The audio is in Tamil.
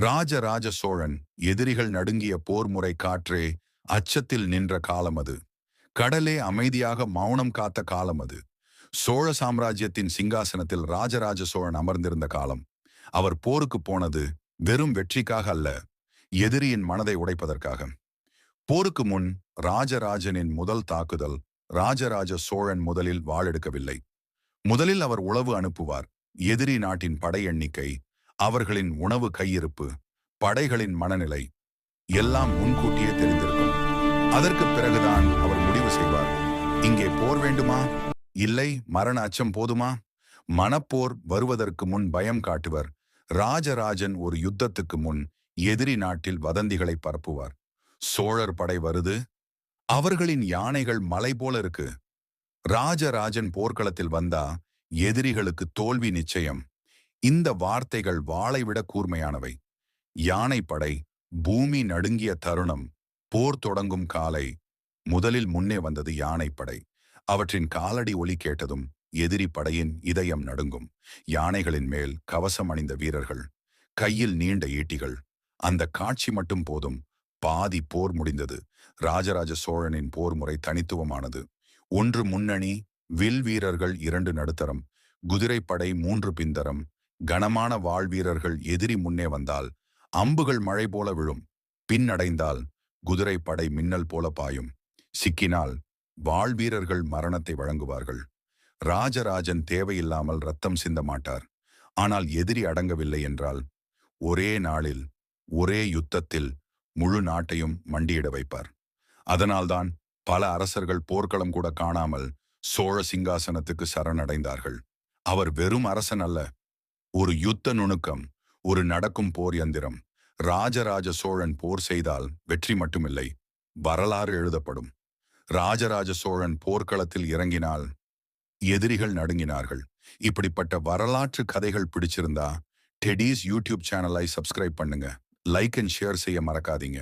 ராஜராஜ சோழன் எதிரிகள் நடுங்கிய போர் முறை காற்றே அச்சத்தில் நின்ற காலம் அது. கடலே அமைதியாக மௌனம் காத்த காலம் அது. சோழ சாம்ராஜ்யத்தின் சிங்காசனத்தில் ராஜராஜ சோழன் அமர்ந்திருந்த காலம். அவர் போருக்கு போனது வெறும் வெற்றிக்காக அல்ல எதிரியின் மனதை உடைப்பதற்காக. போருக்கு முன் ராஜராஜனின் முதல் தாக்குதல் ராஜராஜ சோழன் முதலில் வாளெடுக்கவில்லை. முதலில் அவர் உளவு அனுப்புவார் எதிரி நாட்டின் படை எண்ணிக்கை அவர்களின் உணவு கையிருப்பு படைகளின் மனநிலை எல்லாம் முன்கூட்டியே தெரிந்திருக்கும். அதற்கு பிறகுதான் அவர் முடிவு செய்வார். இங்கே போர் வேண்டுமா? இல்லை மரண அச்சம் போதுமா? மனப்போர் வருவதற்கு முன் பயம் காட்டுவர். ராஜராஜன் ஒரு யுத்தத்துக்கு முன் எதிரி நாட்டில் வதந்திகளை பரப்புவார். சோழர் படை வருது. அவர்களின் யானைகள் மலை போல இருக்கு. ராஜராஜன் போர்க்களத்தில் வந்தா எதிரிகளுக்கு தோல்வி நிச்சயம். இந்த வார்த்தைகள் வாளை விட கூர்மையானவை. யானைப்படை பூமி நடுங்கிய தருணம் போர் தொடங்கும் காலை முதலில் முன்னே வந்தது யானைப்படை. அவற்றின் காலடி ஒலி கேட்டதும் எதிரி படையின் இதயம் நடுங்கும். யானைகளின் மேல் கவசம் அணிந்த வீரர்கள் கையில் நீண்ட ஈட்டிகள். அந்த காட்சி மட்டும் போதும். பாதி போர் முடிந்தது. ராஜராஜ சோழனின் போர் முறை தனித்துவமானது. ஒன்று முன்னணி வில் வீரர்கள் இரண்டு நடுத்தரம் குதிரைப்படை மூன்று பிந்தரம் கனமான வாழ்வீரர்கள் எதிரி முன்னே வந்தால் அம்புகள் மழை போல விழும். பின்னடைந்தால் குதிரைப்படை மின்னல் போல பாயும். சிக்கினால் வாழ் வீரர்கள் மரணத்தை வழங்குவார்கள். ராஜராஜன் தேவையில்லாமல் ரத்தம் சிந்த மாட்டார். ஆனால் எதிரி அடங்கவில்லை என்றால் ஒரே நாளில் ஒரே யுத்தத்தில் முழு நாட்டையும் மண்டியிட வைப்பார். அதனால்தான் பல அரசர்கள் போர்க்களம் கூட காணாமல் சோழ சிங்காசனத்துக்கு சரணடைந்தார்கள். அவர் வெறும் அரசன் அல்ல ஒரு யுத்த நுணுக்கம் ஒரு நடக்கும் போர் யந்திரம். ராஜராஜ சோழன் போர் செய்தால் வெற்றி மட்டுமில்லை வரலாறு எழுதப்படும். ராஜராஜ சோழன் போர்க்களத்தில் இறங்கினால் எதிரிகள் நடுங்கினார்கள். இப்படிப்பட்ட வரலாற்று கதைகள் பிடிச்சிருந்தா டெடிஸ் யூடியூப் சேனலை சப்ஸ்கிரைப் பண்ணுங்க. லைக் அண்ட் ஷேர் செய்ய மறக்காதீங்க.